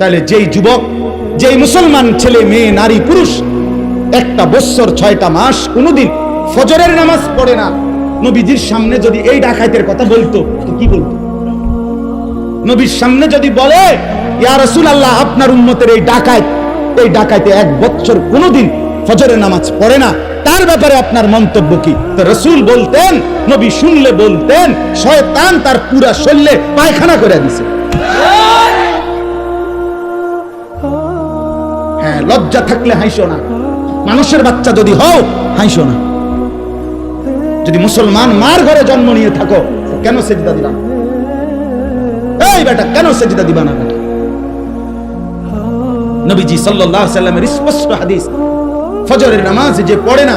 তাহলে যেই যুবক, যেই মুসলমান ছেলে, মেয়ে, নারী, পুরুষ, একটা বৎসর ছয়টা মাস কোনোদিন ফজরের নামাজ পড়ে না। নবীজির সামনে যদি এই ডাকাইতের কথা বলতো, তো কি বলতো? নবীর সামনে যদি বলে, ইয়া আল্লাহ আপনার উন্মতের এই ডাকাত এই ডাকাইতে এক বছর কোনোদিন ফজরের নামাজ পড়ে না। তার ব্যাপারে আপনার মন্তব্য কি? তো রসুল বলতেন, নবী শুনলে বলতেন, শয়তান তার পুরা শরীরে পায়খানা করে দিছে। হ্যাঁ লজ্জা থাকলে হাইসো না। মানুষের বাচ্চা যদি হও হাইসো না। যদি মুসলমান মার ঘরে জন্ম নিয়ে থাকো, কেন সেজদা দিবা? এই বেটা, কেন সেজদা দিবা না বেটা? নবীজি সাল্লাল্লাহু আলাইহি সাল্লামের স্পষ্ট হাদিস, ফজরের নামাজ যে পড়ে না,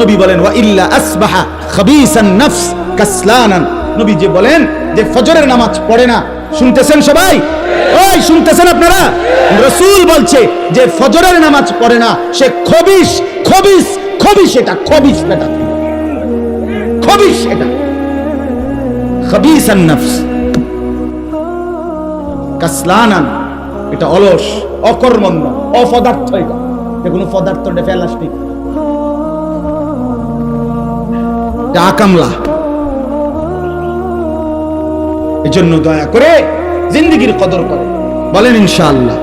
নবী বলেন, ওয়া ইল্লা আসবাহা খাবিসান নফস কাসলানান। নবী যে বলেন যে, ফজরের নামাজ পড়ে না। শুনতেছেন সবাই? ওই শুনতেছেন আপনারা? রাসূল বলছে যে ফজরের নামাজ পড়ে না, সে খবিস খবিস খবিস এটা খবিস খবিস এটা। নফস। কাসলানান, এটা অলস, অকর্মণ্য, অপদার্থ এটা। কোনো পদার্থ এটা আকামলা। এজন্য দয়া করে জিন্দগির কদর করে। বলেন ইনশাআল্লাহ।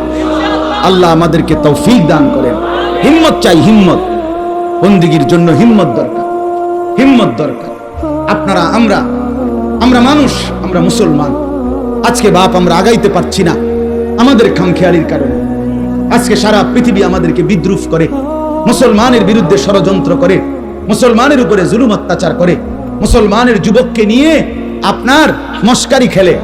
আল্লাহ আমাদেরকে তৌফিক দান করেন। হিম্মত চাই, হিম্মত। বন্দিগির জন্য হিম্মত দরকার। হিম্মত দরকার। আপনারা, আমরা আমরা মানুষ, আমরা মুসলমান। আজকে বাপ আমরা আগাইতে পারছি না। আমাদের খামখেয়ালির কারণে। আজকে সারা পৃথিবী আমাদেরকে বিদ্রুপ করে। মুসলমানের বিরুদ্ধে ষড়যন্ত্র করে। মুসলমানের উপরে জুলুম অত্যাচার করে। মুসলমানের যুবককে নিয়ে আপনার মস্কারি খেলে,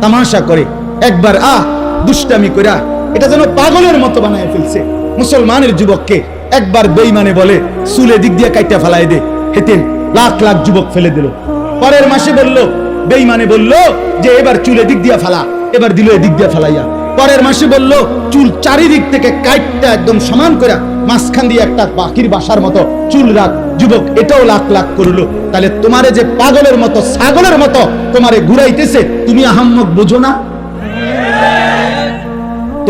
তামাশা করে। একবার আহ দুষ্টামি কইরা এটা যেন পাগলের মতো বানায় ফেলছে। মুসলমানের যুবককে একবার বেইমানে বলে, চুলে দিক দিয়ে কাইটা ফেলাই দে। হেতে লাখ লাখ যুবক ফেলে দিল। পরের মাসে বলল বেইমানে বলল যে এবার চুলে দিক দিয়ে ফালা, এবার দিল এদিক দিয়ে ফালাইয়া। পরের মাসে বলল, চুল চারিদিক থেকে কাইটটা একদম সমান করে মাঝখান দিয়ে একটা পাখির বাসার মতো চুল রাখ। যুবক এটাও লাখ লাখ করল। তাহলে তোমারে যে পাগলের মতো, ছাগলের মতো তোমারে ঘুরাইতেছে, তুমি আহাম্মক বোঝো না?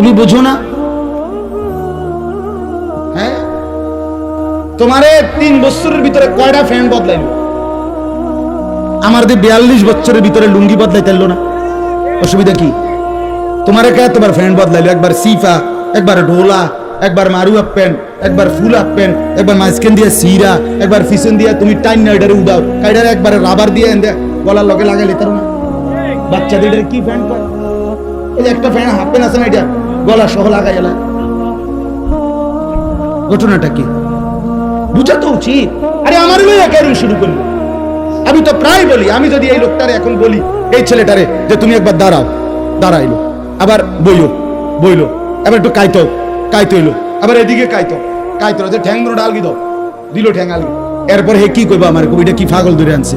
তুমি বোঝো না? হ্যাঁ? তোমারে তিন বছরের ভিতরে কয়টা ফ্যান বদলাইলো? আমার দিয়ে বিয়াল্লিশ বছরের ভিতরে লুঙ্গি বদলাইতে না। অসুবিধা কি? তোমার একা তোমার ফ্রেন্ড বদলাইলো? একবার সিফা, একবার ঢোলা, একবার মারু আপ প্যান্ট, একবার ফুল আপ প্যান্ট, একবার মাঝখান দিয়ে সিরা, একবার ফিসন দিয়ে তুমি টাইন নাইডারে উদাও, কাইডারে একবার রাবার দিয়ে এনে গলার লগে লাগাইলে তার না। বাচ্চাদের কি ফ্যান কয়? এই একটা ফ্যান হাফ প্যান্ট আছে না এটা? গলা সহ লাগাই এলা ঘটনাটা কি? বুঝা তো উচিত। আরে আমার একাই শুরু করল? আমি তো প্রায় বলি, আমি যদি এই লোকটারে এখন বলি, এই ছেলেটারে, যে তুমি একবার দাঁড়াও, দাঁড়াইলো। আবার বইও, বইলো। এবার একটু কাইতো কাইতো এলো। আবার এদিকে কাইতো কাইতো যে ঠ্যাং দুটো ডালগি দাও। দিল ঠ্যাং আলগি। এরপর হে কি কইবা আমার কবিটা কি পাগল ধরে আনছে?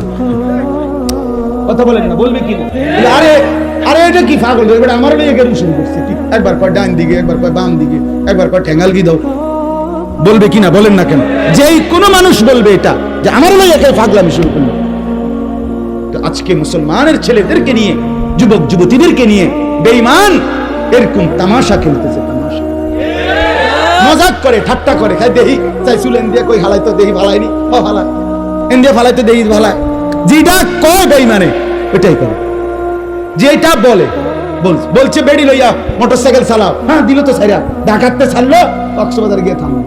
কথা বলেন না, বলবে কি না? আরে আরে এটা কি ধরে বেটা আমার মেয়ে কেন শুরু করছে। কি? একবার কয় ডান দিকে, একবার কয় বাম দিকে, একবার কয় ঠ্যাঙ্গালগি দাও। বলবে কিনা, বলেন না কেন? যেই কোনো মানুষ বলবে এটা, যে আমার মেয়ে একে পাগলামি শুরু করল। তো আজকে মুসলমানের ছেলেদেরকে নিয়ে, যুবক যুবতীদেরকে নিয়ে বেঈমান এরকম তামাশা খেলতেছে, তামাশা। মজাক করে, ঠাট্টা করে খাই দেহি, চাই চুলেন দিয়ে কই হালাই তো দেহি ভালাইনি ও হালাই এন দিয়ে ফালাই দেহি ভালাই। যেটা কয় বেঈমানে, এটাই করে। যেটা বলে, বল- বলছে বেড়ি লইয়া মোটরসাইকেল চালাও। হ্যাঁ দিল তো সাইরা ডাকাতে ছাড়লো, কক্সবাজার গিয়ে থামলো।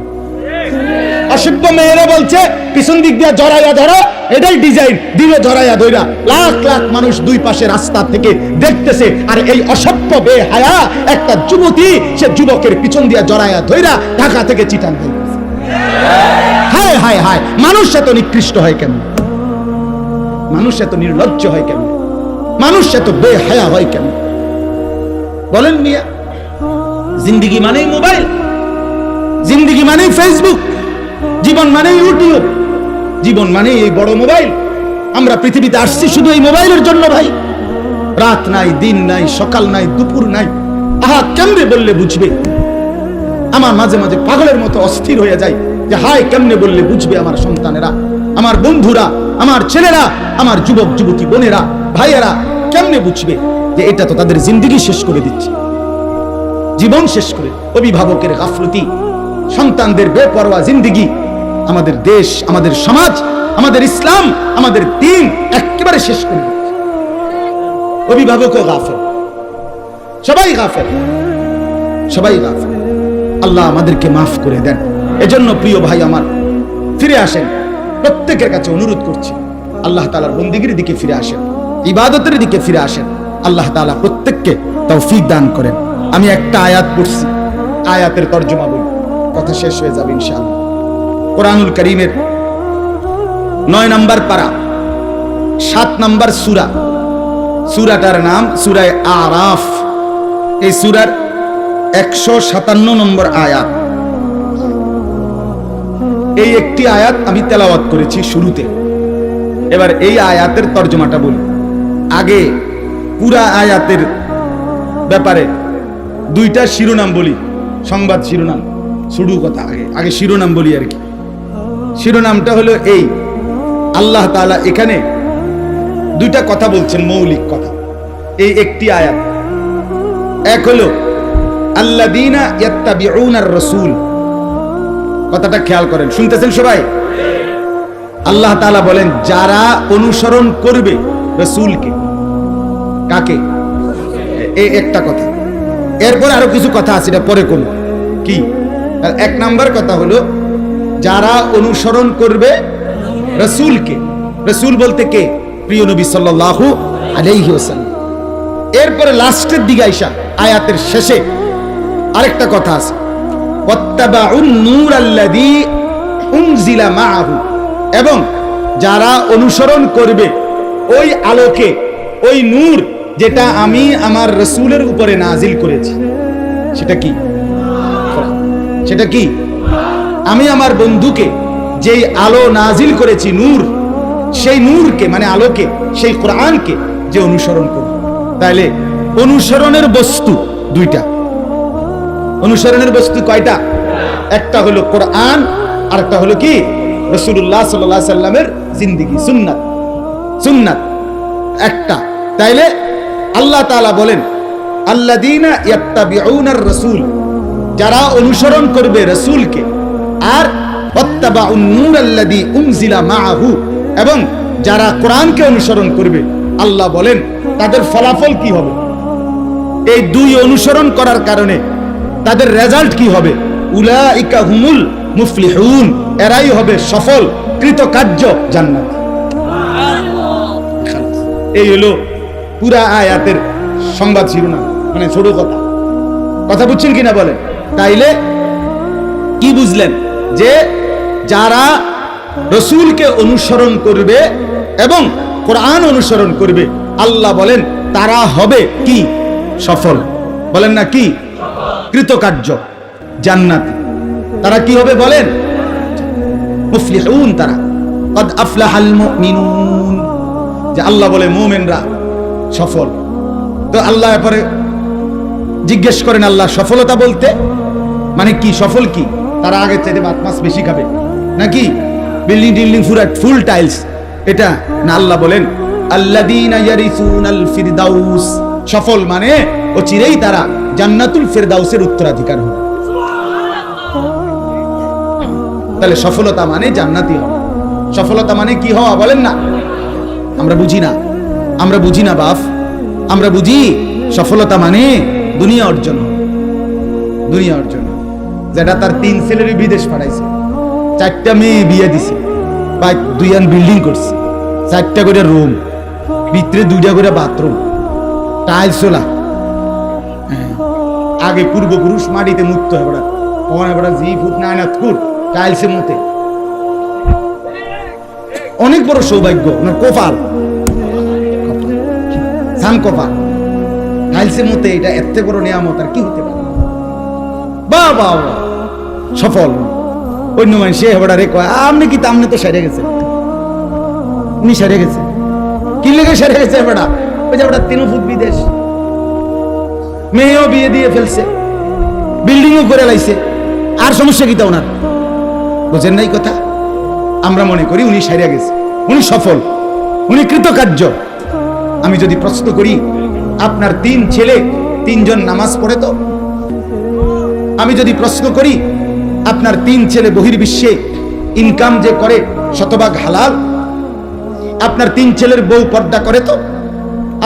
অসভ্য মেয়েরা বলছে, পিছন দিক দিয়ে জড়াইয়া ধরো, এটাই ডিজাইন দিলে জড়াইয়া ধইরা। লাখ লাখ মানুষ দুই পাশে রাস্তা থেকে দেখতেছে, আর এই অসভ্য বেহায়া একটা যুবতী, সে যুবকের পিছন দিয়ে জড়াইয়া ধইরা ঢাকা থেকে চিটান যাইতেছে হায় হায় হায়, মানুষ এত নিকৃষ্ট হয় কেন মানুষ এত নির্লজ্জ হয় কেন মানুষ এত বেহায়া হয় কেন? বলেন মিয়া, জিন্দিগি মানেই মোবাইল, জিন্দিগি মানেই ফেসবুক জীবন মানে ইউটিউব জীবন মানে এই বড় মোবাইল। আমরা পৃথিবীতে আসছি শুধু এই মোবাইলের জন্য ভাই। রাত নাই, দিন নাই, সকাল নাই, দুপুর নাই। আহা, কেমনে বললে বুঝবে? আমার মাঝে মাঝে পাগলের মতো অস্থির হয়ে যায় যে, হায়, কেমনে বললে বুঝবে আমার সন্তানেরা, আমার বন্ধুরা, আমার ছেলেরা, আমার যুবক যুবতী বোনেরা? ভাইয়েরা, কেমনে বুঝবে যে এটা তো তাদের জিন্দিগি শেষ করে দিচ্ছে? জীবন শেষ করে অভিভাবকের গাফলতি, সন্তানদের বেপরোয়া জিন্দিগি, আমাদের দেশ, আমাদের সমাজ, আমাদের ইসলাম, আমাদের দিন একেবারে শেষ করে দিয়েছে। অভিভাবকও গাফেল। সবাই গাফেল। সবাই গাফেল। আল্লাহ আমাদেরকে মাফ করে দেন। এজন্য প্রিয় ভাই আমার, ফিরে আসেন। প্রত্যেকের কাছে অনুরোধ করছি, আল্লাহ তালার বন্দিগির দিকে ফিরে আসেন। ইবাদতের দিকে ফিরে আসেন। আল্লাহ তাআলা প্রত্যেককে তৌফিক দান করেন। আমি একটা আয়াত পড়ছি। আয়াতের তর্জমা বলি কথা শেষ হয়ে যাবে ইনশাআল্লাহ। কোরআনুল করিমের নয় নম্বর পারা, সাত নম্বর সুরা। সুরাটার নাম সুরায় আরাফ। এই সুরার একশো সাতান্ন নম্বর আয়াত। এই একটি আয়াত আমি তেলাওয়াত করেছি শুরুতে। এবার এই আয়াতের তর্জমাটা বলি। আগে পুরা আয়াতের ব্যাপারে দুইটা শিরোনাম বলি, সংবাদ শিরোনাম। শুরু কথা আগে আগে শিরোনাম বলি আর কি। শিরোনামটা হলো এই, আল্লাহ তাআলা এখানে দুইটা কথা বলছেন, মৌলিক কথা। এই একটি আয়াত। এক হলো আল্লাদিনা ইয়াত্তাবিউনার রসুল। কথাটা খেয়াল করেন, শুনতেছেন সবাই? আল্লাহ তাআলা বলেন, যারা অনুসরণ করবে রসুলকে। কাকে? এই একটা কথা। এরপরে আরও কিছু কথা আছে, এটা পরে কোন কি? এক নাম্বার কথা হলো, যারা অনুসরণ করবে রসুলকে, রসুল বলতে কে? প্রিয় নবী সাল্লাল্লাহু আলাইহি ওয়াসাল্লাম। এরপরে লাস্টের দিকে আইসা, আয়াতের শেষে আরেকটা কথা আছে। এবং যারা অনুসরণ করবে ওই আলোকে, ওই নূর যেটা আমি আমার রসুলের উপরে নাজিল করেছি। সেটা কি? সেটা কি? আমি আমার বন্ধুকে যেই আলো নাজিল করেছি, নূর, সেই নূরকে মানে আলোকে, সেই কোরআনকে যে অনুসরণ করি তাইলে অনুসরণের বস্তু দুইটা। অনুসরণের বস্তু কয়টা? একটা হলো কোরআন আর একটা হলো কি? রসুল্লাহ সাল্লাহ সাল্লামের জিন্দিগি, সুন্নাত। সুন্নাত। একটা। তাইলে আল্লাহ তাআলা বলেন আল্লাদিনা ইয়াত্তাবিউনার রাসূল। যারা অনুসরণ করবে রাসূলকে। আর এবং যারা কোরআনকে অনুসরণ করবে, আল্লাহ বলেন, তাদের ফলাফল কি হবে? এই দুই অনুসরণ করার কারণে তাদের রেজাল্ট কি হবে? উলাইকা হুমুল মুফলিহুন। এরাই হবে সফল, কৃতকার্য জান্নাত। এই হলো পুরা আয়াতের সংবাদ শিরোনাম মানে ছোট কথা। কথা বুঝছেন কিনা বলেন? তাইলে কি বুঝলেন? যে যারা রসুলকে অনুসরণ করবে এবং কোরআন অনুসরণ করবে, আল্লাহ বলেন, তারা হবে কি? সফল। বলেন না কি? কৃতকার্য। জান্নাতি। তারা কি হবে বলেন? তারা। আফলাহাল মুমিনুন। যে আল্লাহ বলে মুমিনরা সফল। তো আল্লাহ পরে জিজ্ঞেস করেন, আল্লাহ সফলতা বলতে মানে কি? সফল কি? তারা আগের চাইতে ভাত মাছ বেশি খাবে। নাকি? বিল্ডিং টিল্ডিং পুরা ফুল টাইলস। এটা না আল্লাহ বলেন ফিরদাউস। সফল মানে ও চিরেই তারা জান্নাতুল ফিরদাউসের উত্তরাধিকার হবে। তাহলে সফলতা মানে জান্নাতি হওয়া। সফলতা মানে কি হওয়া বলেন না? আমরা বুঝি না। আমরা বুঝি না বাপ। আমরা বুঝি সফলতা মানে দুনিয়া অর্জন। দুনিয়া অর্জন। যেটা তার তিন ছেলের বিদেশ পাঠাইছে। চারটা মেয়ে বিয়ে দিছে। বা দুইয়ান বিল্ডিং করছে। চারটা করে রুম ভিতরে দুইটা করে বাথরুম টাইলস হ্যাঁ। আগে পূর্বপুরুষ মাটিতে মুক্ত হয় কখন বেড়া? জি ফুট নাইন ফুট টাইলসে মতে। অনেক বড় সৌভাগ্য, ওনার কোপাল। সান কোপাল। টাইলসে মতে এটা এত বড় নিয়ামত আর কি হতে পারে? বা বা। সফল। অন্য মানুষ সে হেবড়া রে কয় আপনি কি তা আপনি তো সেরে গেছে? উনি সেরে গেছে। কি লেগে সেরে গেছে হেবড়া ওই যে হেবড়া তিন ফুট বিদেশ। মেয়েও বিয়ে দিয়ে ফেলছে। বিল্ডিংও করে লাইছে। আর সমস্যা কি তা ওনার? বোঝেন নাই কথা? আমরা মনে করি উনি সারিয়া গেছে। উনি সফল, উনি কৃতকার্য। আমি যদি প্রশ্ন করি, আপনার তিন ছেলে, তিনজন নামাজ পড়ে তো? আমি যদি প্রশ্ন করি, আপনার তিন ছেলে বহির্বিশ্বে ইনকাম যে করে শতভাগ হালাল? আপনার তিন ছেলের বউ পর্দা করে তো?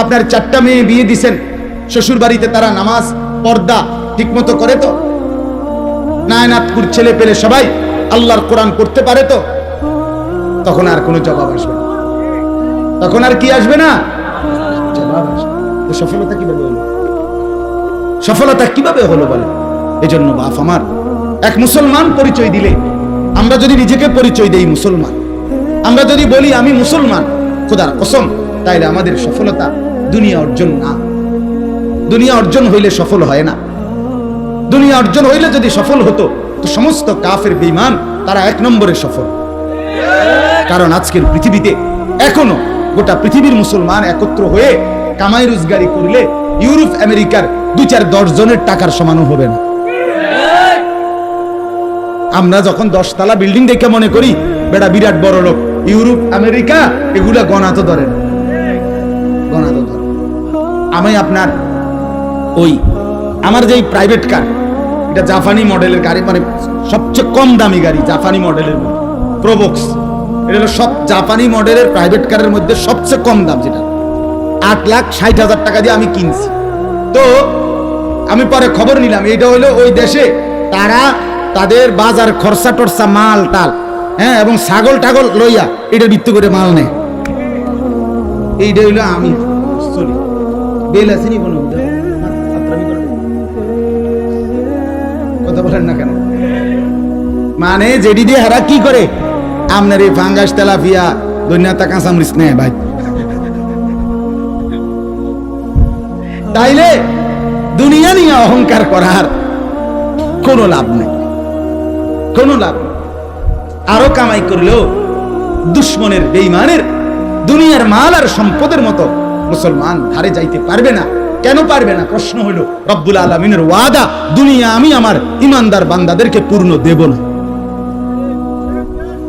আপনার চারটা মেয়ে বিয়ে দিছেন শ্বশুর বাড়িতে তারা নামাজ, পর্দা ঠিকমতো করে তো? নায়নাথপুর ছেলে পেলে সবাই আল্লাহর কোরআন করতে পারে তো? তখন আর কোনো জবাব আসবে না। তখন আর কি আসবে না? জবাব আসবে। সফলতা কীভাবে হলো? সফলতা কীভাবে হলো বলে? এজন্য বাপ আমার, এক মুসলমান পরিচয় দিলে, আমরা যদি নিজেকে পরিচয় দেই মুসলমান, আমরা যদি বলি আমি মুসলমান, খোদার কসম, তাইলে আমাদের সফলতা দুনিয়া অর্জন না। দুনিয়া অর্জন হইলে সফল হয় না। দুনিয়া অর্জন হইলে যদি সফল হতো, তো সমস্ত কাফের বেঈমান, তারা এক নম্বরে সফল। কারণ আজকের পৃথিবীতে এখনও গোটা পৃথিবীর মুসলমান একত্র হয়ে কামাই রোজগারি করলে ইউরোপ, আমেরিকার দু চার দশ জনের টাকার সমানও হবে না। আমরা যখন দশতলা বিল্ডিং দেখে মনে করি, বেটা বিরাট বড় লোক, ইউরোপ, আমেরিকা, এগুলা গণা তো ধরে না। গণা তো ধরে আমি আপনার ওই, আমার যে প্রাইভেট কার এটা জাপানি মডেলের গাড়ি মানে সবচেয়ে কম দামি গাড়ি, জাপানি মডেলের প্রোবক্স এটা হলো সব জাপানি মডেলের প্রাইভেট কারের মধ্যে সবচেয়ে কম দাম যেটা। আট লাখ ষাট হাজার টাকা দিয়ে আমি কিনছি। তো আমি পরে খবর নিলাম এটা হলো ওই দেশে তারা তাদের বাজার খরচা টরচা মাল টাল হ্যাঁ এবং ছাগল টাগল লইয়া এটা ভিত্তি করে মাল নেয়। এইটা হইল আমি। চলি বেল কোনো? কথা বলেন না কেন? মানে যেটি দিয়ে হারা কি করে? আপনার এই ফাঙ্গাস তেলাফিয়া দৈন্যতা কাঁচামরিচ নেয় ভাই। তাইলে দুনিয়া নিয়ে অহংকার করার কোনো লাভ নেই। কোনো লাভ। আরও কামাই করলেও দুশ্মনের বেইমানের দুনিয়ার মাল আর সম্পদের মতো মুসলমান ধারে যাইতে পারবে না। কেন পারবে না? প্রশ্ন হলো রব্বুল আলমিনের ওয়াদা, দুনিয়া আমি আমার ইমানদার বান্দাদেরকে পূর্ণ দেব না।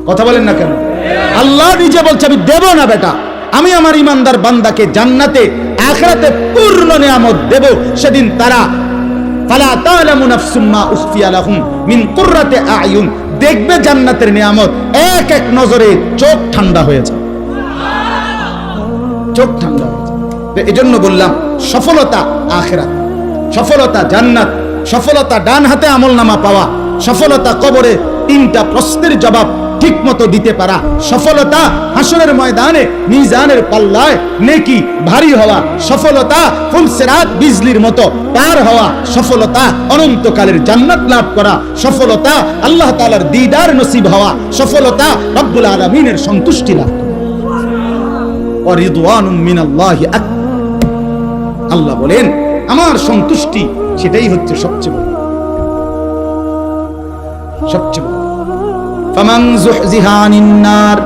কথা বলেন না কেন? আল্লাহ নিজে বলছে, আমি দেব না বেটা। আমি আমার ইমানদার বান্দাকে জান্নাতে, আখরাতে পূর্ণ নিয়ামত দেব। সেদিন তারা, ফালা তা'লামু নাফসুম মা উখফিয়া লাহুম মিন কুররাতি আয়ুন। দেখবে জান্নাতের নিয়ামত এক এক নজরে চোখ ঠান্ডা হয়ে যায়। চোখ ঠান্ডা হয়ে যায়। এজন্য বললাম, সফলতা আখেরাত, সফলতা জান্নাত, সফলতা ডান হাতে আমল নামা পাওয়া, সফলতা কবরে তিনটা প্রশ্নের জবাব ঠিক মতো দিতে পারা। সফলতা হাসনের ময়দানে, মিজানের পাল্লায় নেকি ভারী হওয়া। সফলতা ফুলসেরাত বিজলির মতো পার হওয়া। সফলতা অনন্তকালের জান্নাত লাভ করা। সফলতা আল্লাহ তাআলার দিদার নসিব হওয়া। সফলতা রব্বুল আলামিনের সন্তুষ্টি লাভ আল্লাহ বলেন, আমার সন্তুষ্টি সেটাই হচ্ছে সবচেয়ে সবচেয়ে যুহজিহা আনিন নার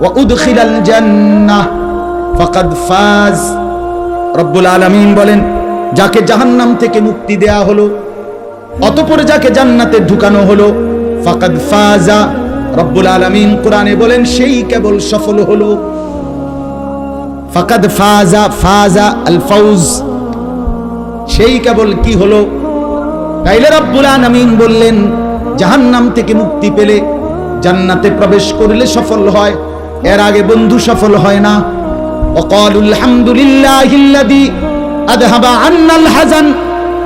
ওয়া উদখিলাল জান্নাহ ফাকাদ ফাজ। রব্বুল আলামিন বলেন, যাকে জাহান্নাম থেকে মুক্তি দেয়া হলো, অতঃপর যাকে জান্নাতে ঢুকানো হলো, ফাকাদ ফাজা। রব্বুল আলামিন কোরআনে বলেন, সেই কেবল সফল হলো। ফাকাদ ফাজা ফাজা আল সেই কেবল কি হলো? তাইলে রব্বুল আলামিন বললেন, জাহান্নাম থেকে মুক্তি পেলে জান্নাতে প্রবেশ করলে সফল হয় এর আগে বন্ধু সফল হয় না وقالوا الحمد لله الذي اذهب عنا الحزن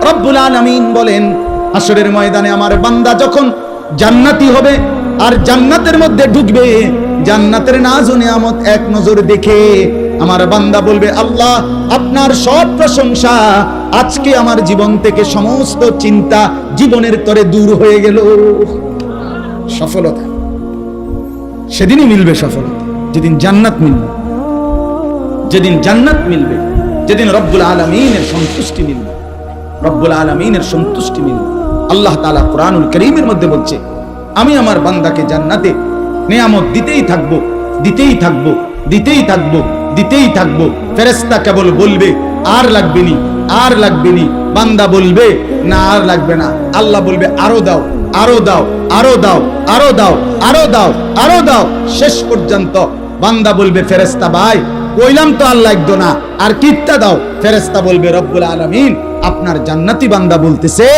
রব্বুল আলামিন বলেন হাসরের ময়দানে আমার বান্দা যখন জান্নাতি হবে আর জান্নাতের মধ্যে ঢুকবে জান্নাতের নাজ ও নিয়ামত এক নজর দেখে আমার বান্দা বলবে আল্লাহ আপনার সব প্রশংসা আজকে আমার জীবন থেকে সমস্ত চিন্তা জীবনের তরে দূর হয়ে গেল সফলতা সেদিনই মিলবে সফলতা যেদিন জান্নাত মিলবে। যেদিন জান্নাত মিলবে, যেদিন রব্বুল আলমিনের সন্তুষ্টি মিলবে। রব্বুল আলমিনের সন্তুষ্টি মিলবে। আল্লাহ তালা কোরআনুল করিমের মধ্যে বলছে, আমি আমার বান্দাকে জান্নাতে নিয়ামত দিতেই থাকব দিতেই থাকব দিতেই থাকব দিতেই থাকব। ফেরেস্তা কেবল বলবে, আর লাগবে নি, আর লাগবে নি। বান্দা বলবে, না, আর লাগবে না। আল্লাহ বলবে, আরও দাও আরও দাও আরও দাও আরও দাও আরও দাও আরও দাও। শেষ পর্যন্ত বান্দা বলবে ফেরেস্তা ভাই, কইলাম তো আর লাগতো না। আর কিত্তা দাও। ফেরেস্তা বলবে, রব্বুল আলামিন, আপনার জান্নাতি বান্দা বলতেছে,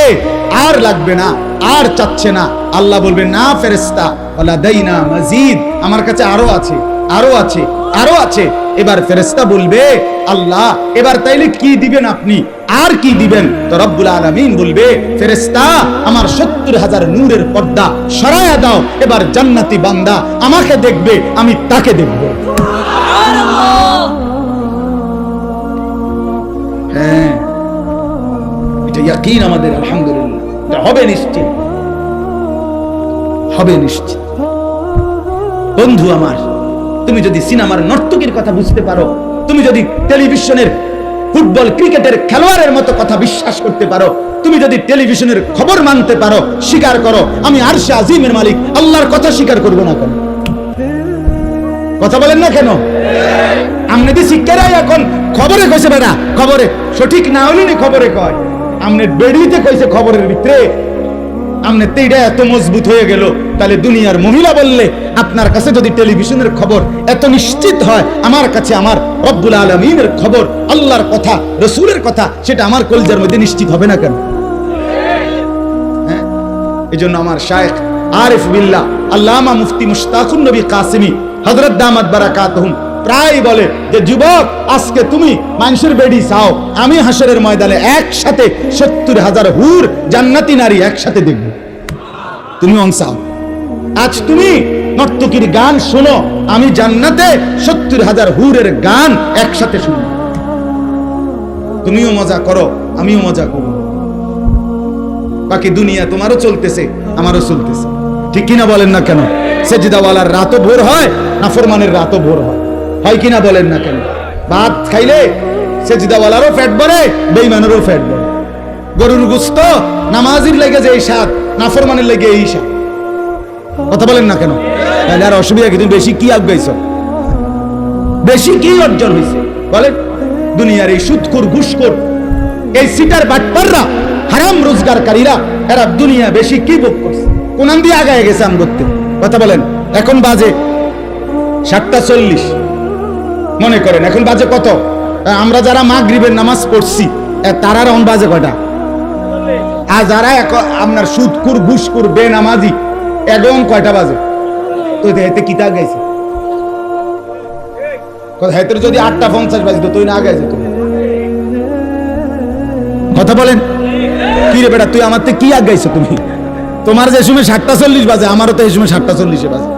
আর লাগবে না, আর চাচ্ছে না। আল্লাহ বলবে, না ফেরেস্তা ওলা দাইনা মজিদ, আমার কাছে আরও আছে। আরও আছে আরও আছে। এবার ফেরেস্তা বলবে, আল্লাহ, এবার তাইলে কি দিবেন আপনি? আর কি দিবেন? তো রব্বুল আলামিন বলবে ফেরেস্তা আমার সত্তর হাজার নূরের পর্দা সরায়া দাও, এবার জান্নাতি বান্দা আমাকে দেখবে, আমি তাকে দেখব। হ্যাঁ এটা ইয়াকিন আমাদের, আলহামদুলিল্লাহ। হবে নিশ্চিত। হবে নিশ্চিত। বন্ধু আমার তুমি যদি সিনেমার নর্তকীর কথা বুঝতে পারো, তুমি যদি টেলিভিশনের ফুটবল ক্রিকেটের খেলোয়াড়ের মতো কথা বিশ্বাস করতে পারো, তুমি যদি টেলিভিশনের খবর মানতে পারো, স্বীকার করো, আমি আরশে আজিমের মালিক, আল্লাহর কথা স্বীকার করব না কেন? কথা বলেন না কেন? আমনে শিক্ষারাই এখন খবরে কইছে বেড়া, খবরে, সঠিক না হলে খবরে কয়। আমনে বেড়িতে কইছে খবরের ভিতরে আমনে তেইটা এত মজবুত হয়ে গেল, তাহলে দুনিয়ার মহিলা বললে, আপনার কাছে যদি টেলিভিশনের খবর এত নিশ্চিত হয়, আমার কাছে আমার রব্বুল আলমিনের খবর, আল্লাহর কথা, রসুলের কথা, সেটা আমার কলজার মধ্যে নিশ্চিত হবে না কেন? হ্যাঁ? এই জন্য আমার শায়েখ আরিফ বিল্লাহ, আল্লামা মুফতি মুশতাকুন নবী কাসিমি, হযরত দামাত বারাকাতুহুম প্রায় বলে যে, যুবক, আজকে তুমি মানুষের বেডি চাও। আমি হাসরের ময়দানে একসাথে সত্তর হাজার হুর জান্নাতি নারী একসাথে দেখব। তুমি অংশাও আজ তুমি নর্তকীর গান শোনো। আমি জান্নাতে সত্তর হাজার হুরের গান একসাথে শুনব। তুমিও মজা করো, আমিও মজা করব। বাকি দুনিয়া তোমারও চলতেছে, আমারও চলতেছে। ঠিক কিনা বলেন না কেন? সেজিদাওয়ালার রাতও ভোর হয়, নাফরমানের রাতও ভোর হয়। হয় কিনা বলেন না কেন? ভাত খাইলে সেজিদাওয়ালারও ফ্যাট বাড়ে বেইমানেরও ফ্যাট বাড়ে। গরুর গুস্ত নামাজির লেগে যে এই স্বাদ, নাফরমানের লেগে এই স্বাদ। কথা বলেন না কেন? তাহলে আর অসুবিধা কি? তুমি বেশি কি আগাইছ? বেশি কি অর্জন হয়েছে বলেন। দুনিয়ার এই সুৎকুর ঘুষখোর, এই সিটার বাটপাররা, হারাম রোজগারকারীরা, এরা দুনিয়া বেশি কি ভোগ করছে? কোনান দিয়ে আগায় গেছে আম করতে কথা বলেন। এখন বাজে সাতটা চল্লিশ। মনে করেন, এখন বাজে কত? আমরা যারা মাগরিবের নামাজ পড়ছি তারার অন বাজে কয়টা? আর যারা আপনার সুদকুর, ঘুষকুর বে নামাজি একদম কয়টা বাজে? তো হেতে কিতা হেতের যদি আটটা পঞ্চাশ বাজিত তুই না তুমি কথা বলেন? কি রে বেটা, তুই আমার কি আগাইছো তুমি? তোমার যে সময় সাতটা চল্লিশ বাজে, আমারও তো এই সময় সাতটা চল্লিশে বাজে।